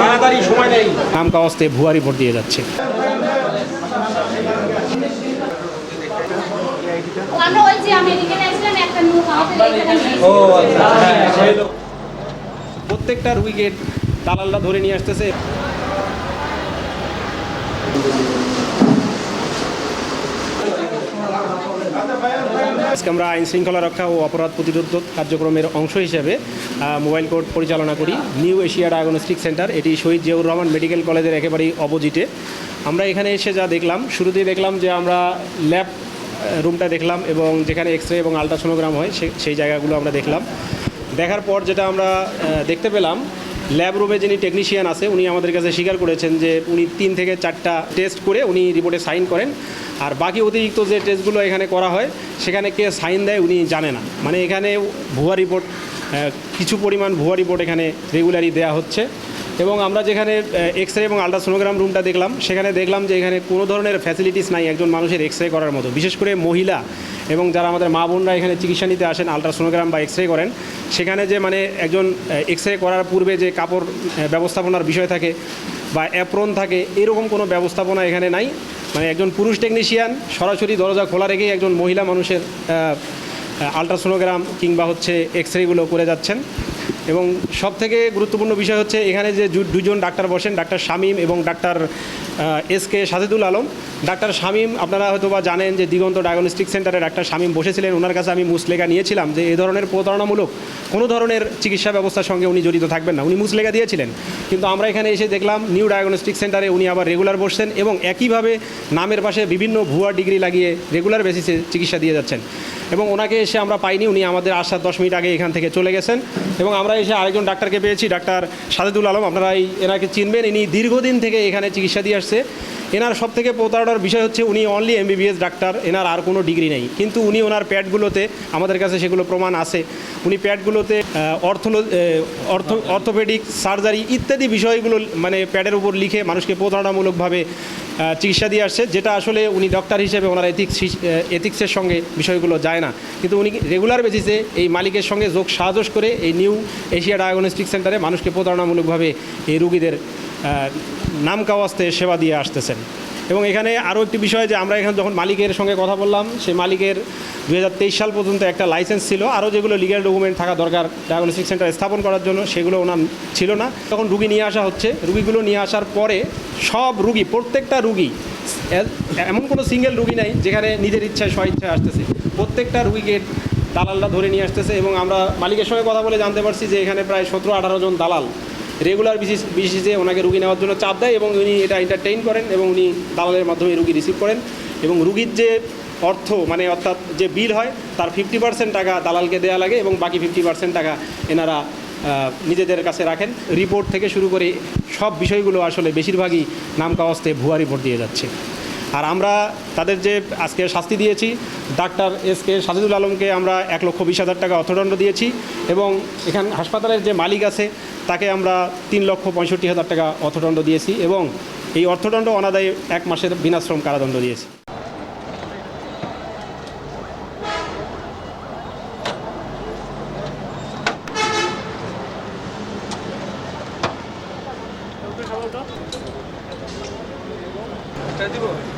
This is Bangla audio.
তাড়াতাড়ি সময় নেই। নাম কাওয়াজতে ভুয়া রিপোর্ট দিয়ে যাচ্ছে। আমরা ওই যে আমেরিকান আসলাম একটা নৌকা নিয়ে ও আচ্ছা। হ্যাঁ সেই প্রত্যেকটা রুগীকে দালালরা ধরে নিয়ে আসতেছে। আজকে আমরা আইন শৃঙ্খলা রক্ষা ও অপরাধ প্রতিরোধ কার্যক্রমের অংশ হিসেবে মোবাইল কোর্ট পরিচালনা করি। নিউ এশিয়া ডায়াগনস্টিক সেন্টার, এটি শহীদ জিয়াউর রহমান মেডিকেল কলেজের একেবারেই অপোজিটে। আমরা এখানে এসে যা দেখলাম, শুরুতেই দেখলাম যে আমরা ল্যাব রুমটা দেখলাম এবং যেখানে এক্স রে এবং আলট্রাসোনোগ্রাম হয় সেই জায়গাগুলো আমরা দেখলাম। দেখার পর যেটা আমরা দেখতে পেলাম ল্যাব রুমে যিনি টেকনিশিয়ান আছে, উনি আমাদের কাছে স্বীকার করেছেন যে উনি তিন থেকে চারটা টেস্ট করে উনি রিপোর্টে সাইন করেন। আর বাকি অতিরিক্ত যে টেস্টগুলো এখানে করা হয়, সেখানে কে সাইন দেয় উনি জানে না। মানে এখানে ভুয়া রিপোর্ট কিছু পরিমাণ ভুয়া রিপোর্ট এখানে রেগুলারই দেয়া হচ্ছে। এবং আমরা যেখানে এক্স রে এবং আলট্রাসোনোগ্রাম রুমটা দেখলাম, সেখানে দেখলাম যে এখানে কোনো ধরনের ফ্যাসিলিটিস নাই একজন মানুষের এক্স রে করার মতো। বিশেষ করে মহিলা এবং যারা আমাদের মা বোনরা এখানে চিকিৎসা নিতে আসেন আলট্রাসোনোগ্রাম বা এক্স রে করেন, সেখানে যে মানে একজন এক্স রে করার পূর্বে যে কাপড় ব্যবস্থাপনার বিষয় থাকে বা অ্যাপ্রন থাকে, এরকম কোনো ব্যবস্থাপনা এখানে নাই। মানে একজন পুরুষ টেকনিশিয়ান সরাসরি দরজা খোলা রেখেই একজন মহিলা মানুষের আলট্রাসোনোগ্রাম কিংবা হচ্ছে এক্স রেগুলো করে যাচ্ছেন। এবং সব থেকে গুরুত্বপূর্ণ বিষয় হচ্ছে এখানে যে দুজন ডাক্তার বসেন, ডাক্তার শামীম এবং doctor S K Sajedul Alam. Doctor Shamim, আপনারা হয়তো বা জানেন যে দিগন্ত ডায়াগনস্টিক সেন্টারে ডাক্তার শামীম বসেছিলেন। ওনার কাছে আমি মুসলেখা নিয়েছিলাম যে এই ধরনের প্রতারণামূলক কোনো ধরনের চিকিৎসা ব্যবস্থার সঙ্গে উনি জড়িত থাকবেন না। উনি মুসলেখা দিয়েছিলেন। কিন্তু আমরা এখানে এসে দেখলাম, নিউ ডায়াগনস্টিক সেন্টারে উনি আবার রেগুলার বসছেন এবং একইভাবে নামের পাশে বিভিন্ন ভুয়া ডিগ্রি লাগিয়ে রেগুলার বেসিসে চিকিৎসা দিয়ে যাচ্ছেন। এবং ওনাকে এসে আমরা পাইনি। উনি আমাদের আসার দশ মিনিট আগে এখান থেকে চলে গেছেন। এবং আমরা এসে আরেকজন ডাক্তারকে পেয়েছি, ডাক্তার সাজেদুল আলম। আপনারা এই এনাকে চিনবেন, ইনি দীর্ঘদিন থেকে এখানে চিকিৎসা দিয়ে আসছে। এনার সব থেকে প্রতারণার বিষয় হচ্ছে উনি অনলি এমবিবিএস ডাক্তার, এনার আর কোনো ডিগ্রি নেই। কিন্তু উনি ওনার প্যাডগুলোতে আমাদের কাছে সেগুলো প্রমাণ আছে। উনি প্যাডগুলোতে অর্থলো অর্থ, অর্থোপেডিক সার্জারি ইত্যাদি বিষয়গুলো মানে প্যাডের উপর লিখে মানুষকে প্রতারণামূলকভাবে চিকিৎসা দিয়ে আসছে, যেটা আসলে উনি ডক্টর হিসেবে ওনার এথিক্স এথিক্সের সঙ্গে বিষয়গুলো যায় না। কিন্তু উনি রেগুলার বেসিসে এই মালিকের সঙ্গে যোগ সাজস করে এই নিউ এশিয়া ডায়াগনস্টিক সেন্টারে মানুষকে প্রতারণামূলকভাবে এই রুগীদের নাম কাওয়াজতে সেবা দিয়ে আসতেছেন। এবং এখানে আরও একটি বিষয় যে আমরা এখানে যখন মালিকের সঙ্গে কথা বললাম সেই মালিকের দু হাজার তেইশ সাল পর্যন্ত একটা লাইসেন্স ছিল। আরও যেগুলো লিগ্যাল ডকুমেন্ট থাকা দরকার ডায়াগনস্টিক সেন্টার স্থাপন করার জন্য, সেগুলো ওনার ছিল না। তখন রুগী নিয়ে আসা হচ্ছে। রুগীগুলো নিয়ে আসার পরে সব রুগী, প্রত্যেকটা রুগী এমন কোনো সিঙ্গেল রুগী নাই যেখানে নিজের ইচ্ছায় স্ব ইচ্ছায় আসতেছে। প্রত্যেকটা রুগীকে দালালরা ধরে নিয়ে আসতেছে এবং আমরা মালিকের সঙ্গে কথা বলে জানতে পারছি যে এখানে প্রায় সতেরো আঠারো জন দালাল। রেগুলার বিসিস বিসিসে ওনাকে রুগী নেওয়ার জন্য চাপ দেয় এবং উনি এটা এন্টারটেইন করেন এবং উনি দালালের মাধ্যমে রুগী রিসিভ করেন এবং রুগীর যে অর্থ মানে অর্থাৎ যে বিল হয়, তার ফিফটি পার্সেন্ট টাকা দালালকে দেওয়া লাগে এবং বাকি ফিফটি পার্সেন্ট টাকা এনারা নিজেদের কাছে রাখেন। রিপোর্ট থেকে শুরু করে সব বিষয়গুলো আসলে বেশিরভাগই নাম কাওয়াজতে ভুয়া রিপোর্ট দিয়ে যাচ্ছে। আর আমরা তাদের যে আজকে শাস্তি দিয়েছি, ডাক্তার এস কে সাজিদুল আলমকে আমরা এক লক্ষ বিশ হাজার টাকা অর্থদণ্ড দিয়েছি এবং এখান হাসপাতালের যে মালিক আছে, তাকে আমরা তিন লক্ষ পঁয়ষট্টি হাজার টাকা অর্থদণ্ড দিয়েছি এবং এই অর্থদণ্ড অনাদায়ী এক মাসের বিনাশ্রম কারাদণ্ড দিয়েছি। দিব?